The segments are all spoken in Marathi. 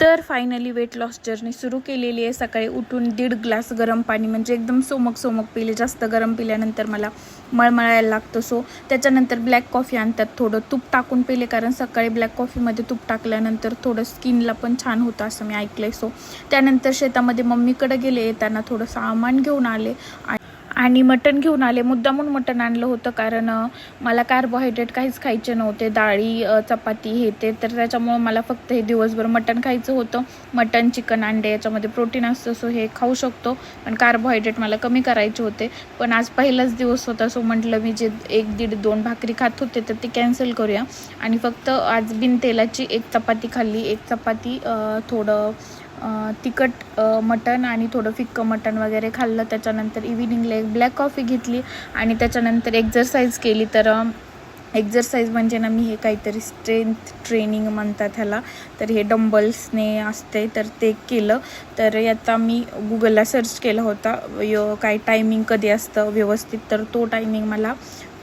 तर फायनली वेट लॉस जर्नी सुरू केलेली आहे. सकाळी उठून दीड ग्लास गरम पाणी म्हणजे एकदम सोमक सोमक पिले. जास्त गरम पिल्यानंतर मला मळमळायला लागतं. सो त्याच्यानंतर ब्लॅक कॉफी आणतात थोडं. तूप टाकून पिले कारण सकाळी ब्लॅक कॉफीमध्ये तूप टाकल्यानंतर थोडं स्किनला पण छान होतं असं मी ऐकलं आहे सो त्यानंतर शेतामध्ये मम्मीकडे गेले. येताना थोडं सामान घेऊन आले. आणि मटण घेऊन आले. मुद्दामून मटण आणलं होतं कारण मला कार्बोहायड्रेट काहीच खायचे नव्हते. डाळी चपाती हे ते. तर त्याच्यामुळं मला फक्त हे दिवसभर मटण खायचं होतं. मटण चिकन अंडे याच्यामध्ये प्रोटीन असतं सो हे खाऊ शकतो. पण कार्बोहायड्रेट मला कमी करायचे होते. पण आज पहिलाच दिवस होता सो म्हटलं मी जे एक दीड दोन भाकरी खात होते तर ती कॅन्सल करूया. आणि फक्त आज बिन तेलाची एक चपाती खाल्ली. एक चपाती थोडं तिखट मटण आणि थोडं फिक्कं मटण वगैरे खाल्लं. त्याच्यानंतर इव्हिनिंगला एक ब्लॅक कॉफी घेतली. आणि त्याच्यानंतर एक्झरसाईज केली. तर एक्झरसाईज म्हणजे ना मी हे काहीतरी स्ट्रेंथ ट्रेनिंग म्हणतात ह्याला. तर हे डंबल्सने असते. तर ते केलं. तर याचा मी गुगलला सर्च केला होता. य काय टायमिंग कधी असतं व्यवस्थित. तर तो टायमिंग मला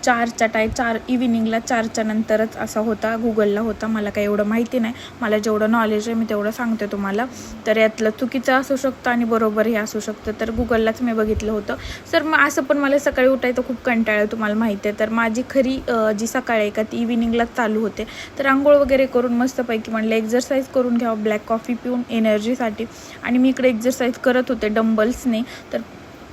चारच्या टाय चार इव्हिनिंगला चारच्या नंतरच असा होता गुगलला होता. मला काही एवढं माहिती नाही. मला जेवढं नॉलेज आहे मी तेवढं सांगते तुम्हाला. तर यातलं चुकीचं असू शकतं आणि बरोबर हे असू शकतं. तर गुगललाच मी बघितलं होतं. सर मग असं पण मला सकाळी उठायचं खूप कंटाळा आहे तुम्हाला माहिती आहे. तर माझी खरी जी सकाळ आहे का ती इव्हिनिंगलाच चालू होते. तर आंघोळ वगैरे करून मस्तपैकी म्हणलं एक्झरसाईज करून घ्यावं ब्लॅक कॉफी पिऊन एनर्जीसाठी आणि मी इकडे एक्झरसाईज करत होते डंबल्सने तर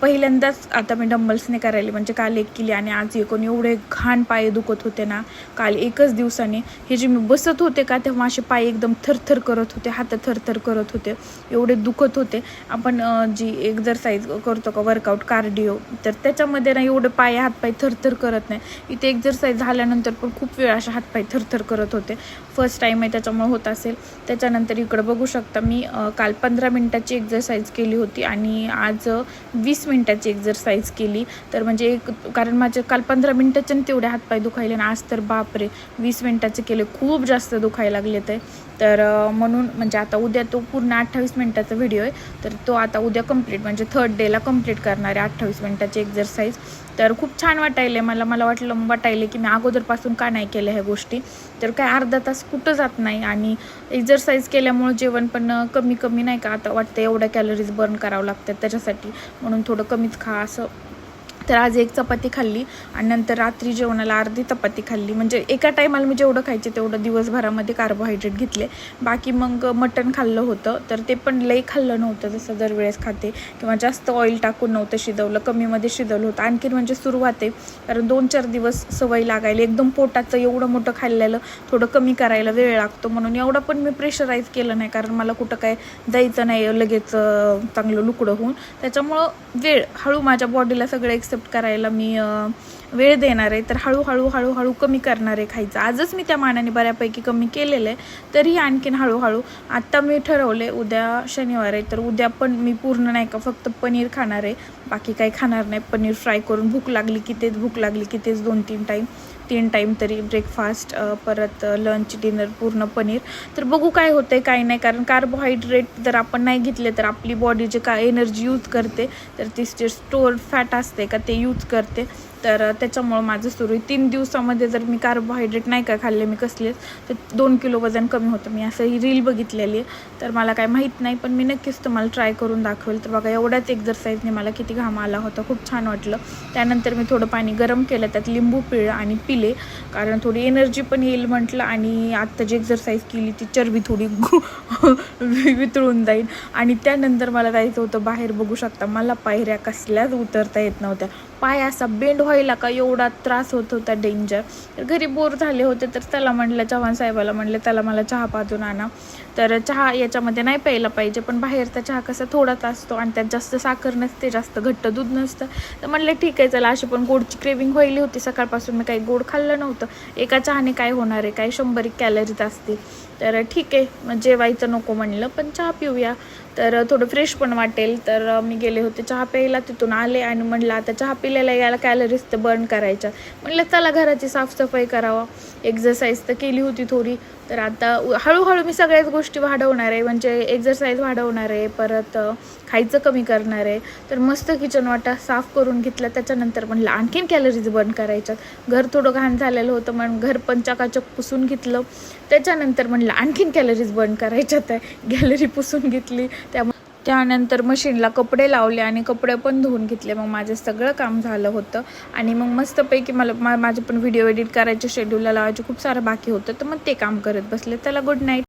पहिल्यांदाच आता मी डंबल्सने करायले म्हणजे काल एक केली आणि आज एकूण एवढे घाण पाय दुखत होते ना काल एकच दिवसाने. हे जे मी बसत होते का तेव्हा असे पाय एकदम थरथर करत होते हात थरथर करत होते. एवढे दुखत होते. आपण जी एक्झरसाईज करतो का वर्कआउट कार्डिओ तर त्याच्यामध्ये ना एवढे पाय हातपाय थरथर करत नाही. इथे एक्झरसाईज झाल्यानंतर पण खूप वेळ असे हातपाय थरथर करत होते. फर्स्ट टाईम आहे त्याच्यामुळे होत असेल. त्याच्यानंतर इकडं बघू शकता मी काल पंधरा मिनटाची एक्झरसाईज केली होती आणि आज वीस मिनटाची एक्झरसाईज केली तर म्हणजे एक कारण माझे काल पंधरा मिनटाचे तेवढे हातपाय दुखायले आणि आज तर बापरे वीस मिनटाचे केले खूप जास्त दुखायला लागले ते तर म्हणून म्हणजे आता उद्या तो पूर्ण अठ्ठावीस मिनटाचा व्हिडिओ आहे. तर तो आता उद्या कंप्लीट म्हणजे थर्ड डेला कंप्लीट करणार आहे अठ्ठावीस मिनटाची एक्झरसाईज तर खूप छान वाटायले मला. मला वाटलं वाटायले की मी अगोदरपासून का नाही केल्या ह्या गोष्टी. तर काय अर्धा तास कुठं जात नाही आणि एक्झरसाईज केल्यामुळं जेवण पण कमी कमी नाही का? आता वाटतं एवढ्या कॅलरीज बर्न करावं लागतात त्याच्यासाठी. म्हणून थोडं कमीच खा असं तर आज एक चपाती खाल्ली आणि नंतर रात्री जेवणाला अर्धी चपाती खाल्ली. म्हणजे एका टायमाला मी जेवढं खायचे तेवढं दिवसभरामध्ये कार्बोहायड्रेट घेतले. बाकी मग मटण खाल्लं होतं तर ते पण लई खाल्लं नव्हतं जसं दरवेळेस खाते. किंवा जास्त ऑइल टाकून नव्हतं शिजवलं कमीमध्ये शिजवलं होतं. आणखीन म्हणजे सुरुवात आहे. कारण दोन चार दिवस सवय लागायला एकदम पोटाचं एवढं मोठं खाल्लेलं थोडं कमी करायला वेळ लागतो. म्हणून एवढं पण मी प्रेशराईज केलं नाही. कारण मला कुठं काय जायचं नाही लगेच चांगलं लुकडं होऊन. त्याच्यामुळं वेळ हळू माझ्या बॉडीला सगळं एक्सेप्ट करायला मी वेळ देणार आहे. तर हळूहळू हळूहळू कमी करणार आहे खायचं. आजच मी त्या मानाने बऱ्यापैकी कमी केलेलं आहे. तरीही आणखीन हळूहळू आत्ता मी ठरवले उद्या शनिवार आहे. तर उद्या पण मी पूर्ण नाही का फक्त पनीर खाणार आहे. बाकी काही खाणार नाही. पनीर फ्राय करून भूक लागली की तेच भूक लागली की तेच दोन तीन टाईम तीन टाईम तरी ब्रेकफास्ट परत लंच डिनर पूर्ण पनीर. तर बघू काय होतं आहे काय नाही. कारण कार्बोहायड्रेट जर आपण नाही घेतले तर आपली बॉडी जे काय एनर्जी यूज करते तर ती जे स्टोअर फॅट असते का ते यूज करते. तर त्याच्यामुळं माझं सुरू आहे. तीन दिवसामध्ये जर मी कार्बोहायड्रेट नाही का खाल्ले मी कसलेच तर दोन किलो वजन कमी होतं. मी असं ही रील बघितलेली आहे. तर मला काय माहीत नाही पण मी नक्कीच तुम्हाला ट्राय करून दाखवेल. तर बघा एवढ्याच एक्झरसाईजने मला किती घाम आला होता. खूप छान वाटलं. त्यानंतर मी थोडं पाणी गरम केलं त्यात लिंबू पिळलं आणि पिलं. कारण थोडी एनर्जी पण येईल म्हटलं आणि आत्ता जी एक्झरसाईज केली ती चरबी थोडी वितळून जाईल. आणि त्यानंतर मला जायचं होतं बाहेर बघू शकता. मला पायऱ्या कसल्याच उतरता येत नव्हत्या. पाय असा बेंड व्हायला का एवढा त्रास होत होता डेंजर तर घरी बोर झाले होते तर त्याला म्हणलं चव्हाण साहेबाला म्हणलं त्याला मला चहा पाजून आणा. तर चहा याच्यामध्ये नाही प्यायला पाहिजे पण बाहेरचा चहा कसा थोडाच असतो आणि त्यात जास्त साखर नसते जास्त घट्ट दूध नसतं. तर म्हणलं ठीक आहे चला. अशी पण गोडची क्रेविंग व्हायली होती. सकाळपासून मी काही गोड खाल्लं नव्हतं. एका चहाने काय होणार आहे? काही शंभर एक कॅलरीज असतील? तर ठीक आहे मग जेवायचं नको म्हणलं पण चहा पिऊया. तर थोडं फ्रेश पण वाटेल. तर मी गेले होते चहा प्यायला तिथून आले आणि म्हणलं आता चहा पिलेला याला कॅलरीज तर बर्न करायच्या. म्हणलं चला घराची साफसफाई करावा. एक्झरसाईज तर केली होती थोडी. तर आता हळूहळू मी सगळ्याच गोष्टी वाढवणार आहे. म्हणजे एक्झरसाईज वाढवणार आहे परत खायचं कमी करणार आहे. तर मस्त किचन वाटा साफ करून घेतला. त्याच्यानंतर म्हणलं आणखीन कॅलरीज बर्न करायच्यात. घर थोडं घाण झालेलं होतं म्हणून घर पण पुसून घेतलं. त्याच्यानंतर म्हणलं आणखीन कॅलरीज बर्न करायच्यात आहे. गॅलरी पुसून घेतली. त्यामुळे त्यानंतर मशीनला कपडे लावले आणि कपडे पण धुवून घेतले. मग माझं सगळं काम झालं होतं. आणि मग मस्तपैकी मला मा माझे पण व्हिडिओ एडिट करायचे शेड्यूलला लावायचे खूप सारं बाकी होतं. तर मग ते काम करत बसले. त्याला गुड नाईट